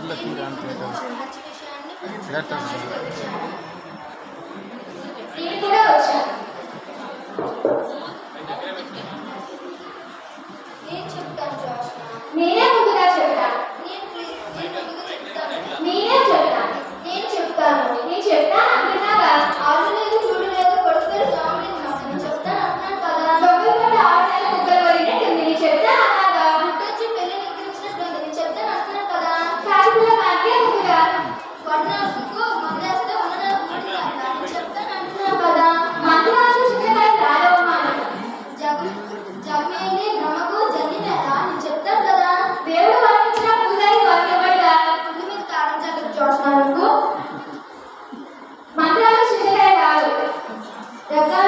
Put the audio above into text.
Lakshmi Ram theatre theatre నేను చూస్తున్నారు మంత్రాలు చిన్నగా రాదు దగ్గర